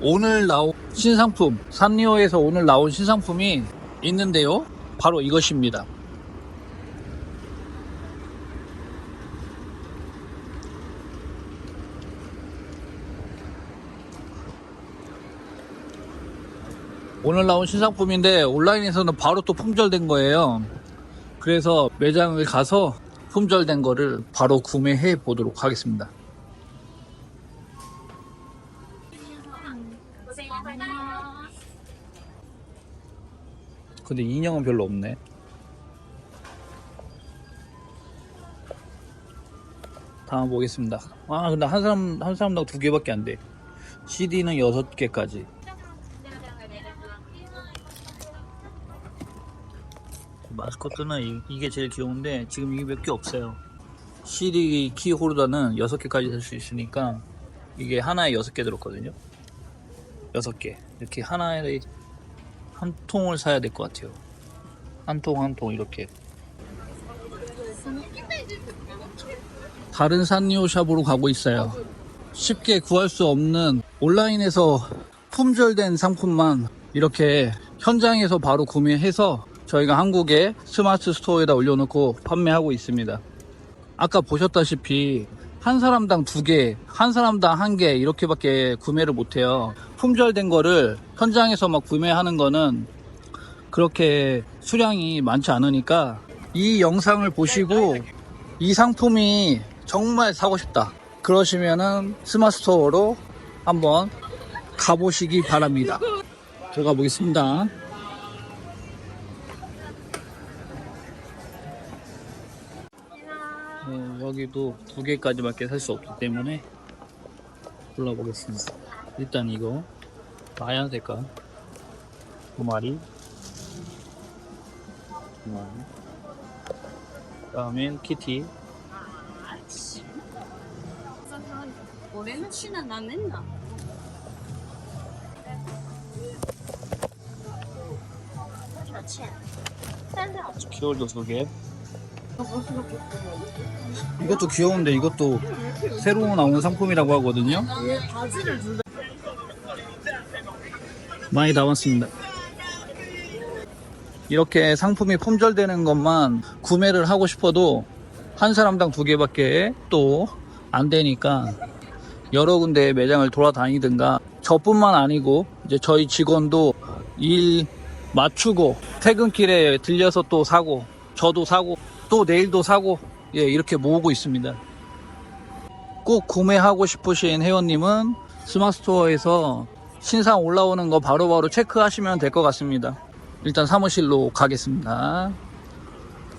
오늘 나온 신상품, 산리오에서 오늘 나온 신상품이 있는데요. 바로 이것입니다. 오늘 나온 신상품인데 온라인에서는 바로 또 품절된 거예요. 그래서 매장을 가서 품절된 거를 바로 구매해 보도록 하겠습니다. 근데 인형은 별로 없네. 다음 보겠습니다. 아, 근데 한 사람, 한 사람당 두 개밖에 안 돼. CD는 여섯 개까지. 마스코트는 이- 이게 제일 귀여운데 지금 이게 몇 개 없어요. CD 키홀더는 여섯 개까지 될 수 있으니까 이게 하나에 여섯 개 들었거든요. 여섯 개. 이렇게 하나에 한 통을 사야 될 것 같아요. 한 통 한 통 이렇게. 다른 산리오 샵으로 가고 있어요. 쉽게 구할 수 없는 온라인에서 품절된 상품만 이렇게 현장에서 바로 구매해서 저희가 한국에 스마트 스토어에다 올려놓고 판매하고 있습니다. 아까 보셨다시피 한 사람당 두 개, 한 사람당 한 개 이렇게밖에 구매를 못해요. 품절된 거를 현장에서 막 구매하는 거는 그렇게 수량이 많지 않으니까 이 영상을 보시고 이 상품이 정말 사고 싶다. 그러시면은 스마트 스토어로 한번 가보시기 바랍니다. 들어가 보겠습니다. 네, 여기도 두 개까지밖에 살 수 없기 때문에 골라보겠습니다. 일단 이거 하얀 색깔 두 마리 두 마리 다음엔 키티 俺の品なめんな。抱歉，三两。 키월도 두 개. 이것도 귀여운데 이것도 새로 나온 상품이라고 하거든요. 많이 남았습니다. 이렇게 상품이 품절되는 것만 구매를 하고 싶어도 한 사람당 두 개밖에 또 안 되니까 여러 군데 매장을 돌아다니든가 저뿐만 아니고 이제 저희 직원도 일 맞추고 퇴근길에 들려서 또 사고 저도 사고 또 내일도 사고 예 이렇게 모으고 있습니다. 꼭 구매하고 싶으신 회원님은 스마트스토어에서 신상 올라오는 거 바로 바로 체크하시면 될 것 같습니다. 일단 사무실로 가겠습니다.